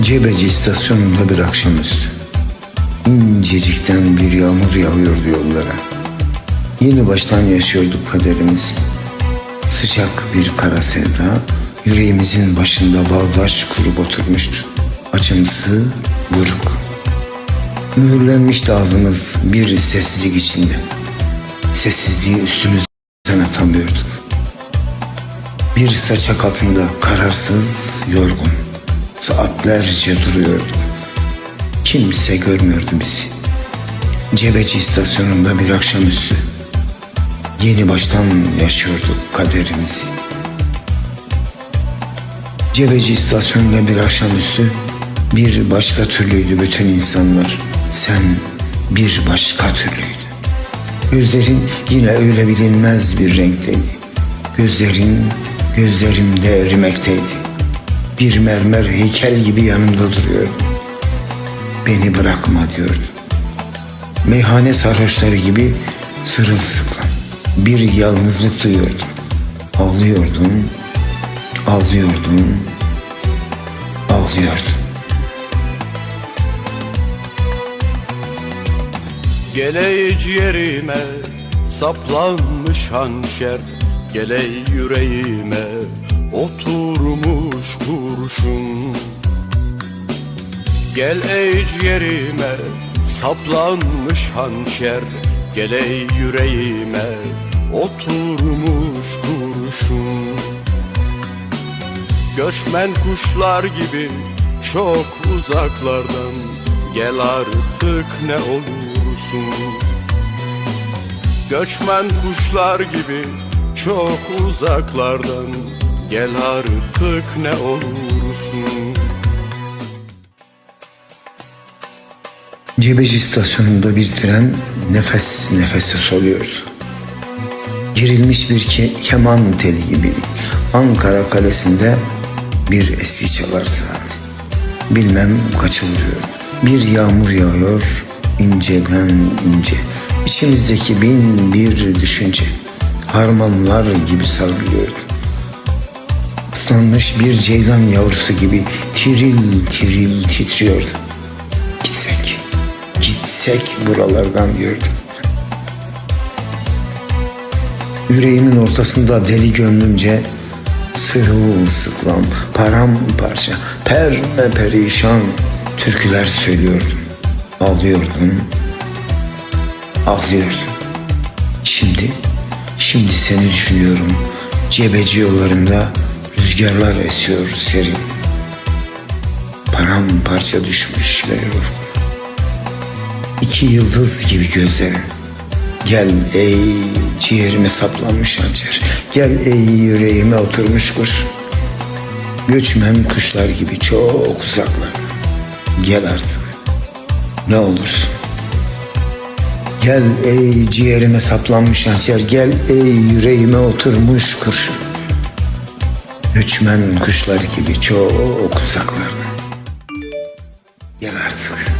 Cebeci istasyonunda bir akşamüstü. İncecikten bir yağmur yağıyordu yollara. Yeni baştan yaşıyorduk kaderimizi. Sıcak bir kara sevda yüreğimizin başında bağdaş kurup oturmuştu. Acımsı, buruk. Mühürlenmişti ağzımız bir sessizlik içinde. Sessizliği üstümüzden atamıyorduk. Bir saçak altında kararsız, yorgun. Saatlerce duruyorduk. Kimse görmüyordu bizi. Cebeci istasyonunda bir akşamüstü. Yeni baştan yaşıyorduk kaderimizi. Cebeci istasyonunda bir akşamüstü bir başka türlüydü bütün insanlar. Sen bir başka türlüydün. Gözlerin yine öyle bilinmez bir renkteydi. Gözlerin gözlerimde erimekteydi. Bir mermer heykel gibi yanımda duruyordu. Beni bırakma diyordu. Meyhane sarhoşları gibi sırılsıklam bir yalnızlık duyuyordum. Ağlıyordum, ağlıyordum, ağlıyordum. Gele ciğerime saplanmış hançer Gele yüreğime oturmuş kurşun. Gel ey ciğerime saplanmış hançer. Gele yüreğime oturmuş kurşun. Göçmen kuşlar gibi çok uzaklardan. Gel artık ne olursun. Göçmen kuşlar gibi çok uzaklardan Gel artık ne olursun Cebeci istasyonunda bir tren nefes nefese soluyordu. Girilmiş bir ke- keman teli gibi Ankara kalesinde bir eski çalar saat. Bilmem kaça vuruyordu. Bir yağmur yağıyor inceden ince. İçimizdeki bin bir düşünce harmanlar gibi savruluyordu. Islanmış bir ceylan yavrusu gibi tiril tiril titriyordu. Gitsek, gitsek buralardan diyordum. Yüreğimin ortasında deli gönlümce sırılsıklam, paramparça, perme perişan türküler söylüyordum. Ağlıyordum, ağlıyordum. Şimdi, şimdi seni düşünüyorum. Cebeci yollarımda rüzgarlar esiyor serin. Paramparça düşmüş ufku. İki yıldız gibi gözlerin. Gel ey ciğerime saplanmış hançer. Gel ey yüreğime oturmuş kuş. Göçmen kuşlar gibi çok uzaklar. Gel artık. Ne olursun. Gel ey ciğerime saplanmış hançer. Gel ey yüreğime oturmuş kurşun. Göçmen kuşlar gibi çok uzaklarda. Gel artık.